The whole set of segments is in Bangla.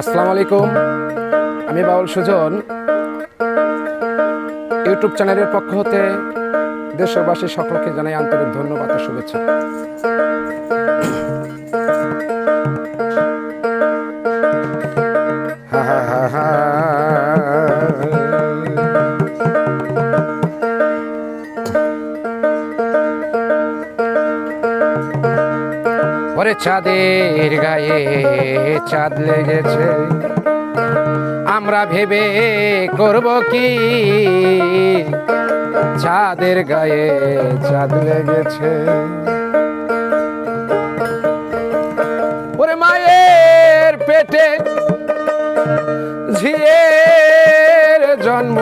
আসসালামু আলাইকুম। আমি বাউল সুজন। ইউটিউব চ্যানেলের পক্ষ হতে দেশবাসী সকলকে জানাই আন্তরিক ধন্যবাদ ও শুভেচ্ছা। হা। ওরে চাঁদের গায়ে চাঁদ লেগেছে। আমরা ভেবে করব কি? চাঁদের গায়ে চাঁদ লেগেছে। ওরে মায়ের পেটে ঝিয়ের জন্ম,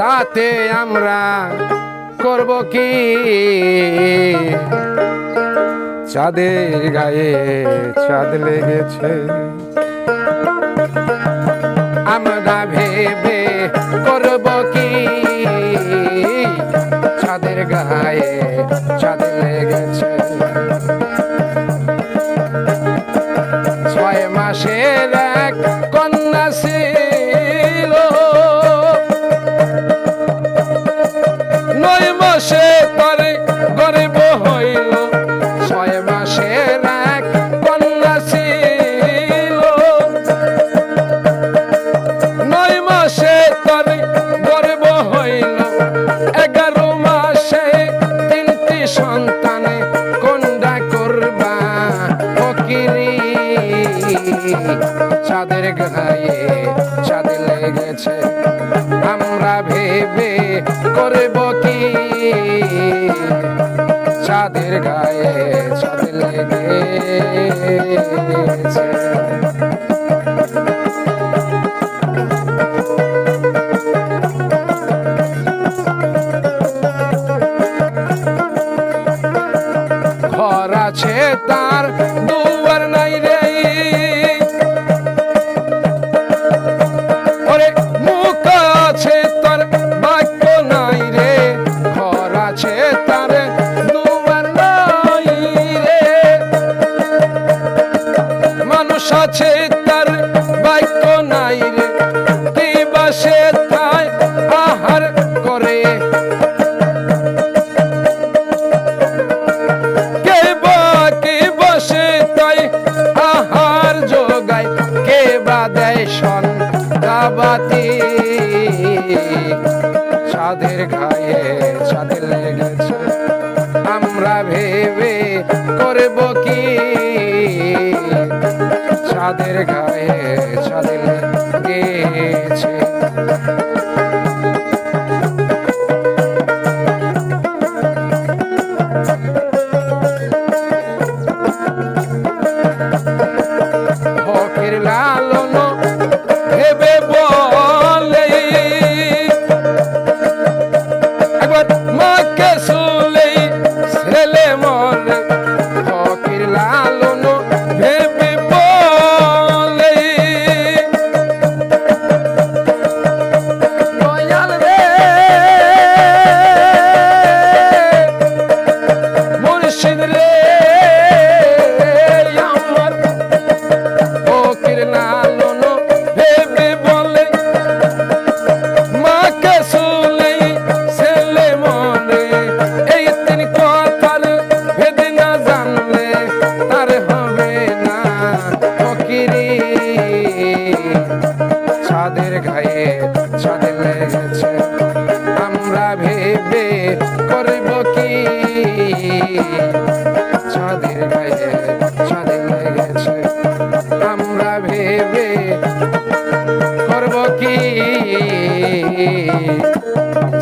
তাতে আমরা করব কি? চাঁদের গায়ে চাঁদ লেগেছে। আমরা ভেবে করব কি? চাঁদের গায়ে চাঁদ লেগেছে। ছয় মাসের সন্তানে কোনটা করবা? ফকিরি, চাঁদের গায়ে চাঁদ লেগেছে। আমরা ভেবে করব কি? চাঁদের গায়ে চাঁদ লেগেছে। মানুষ আছে তার বাক্য নাই রে। কি বাসে তাই আহার করে। কে বা, কে বসে তাই আহার যোগায়। কে বা দেয় লেগেছে। আমরা ভেবে করব কি? চাঁদের গায়ে চাঁদ লেগেছে ছাদের গায়ে ছাদ লেগেছে। আমরা ভেবে করব কি? ছাদের গায়ে ছাদ লেগেছে। আমরা ভেবে করব কি?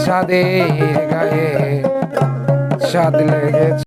ছাদের গায়ে ছাদ লেগেছে।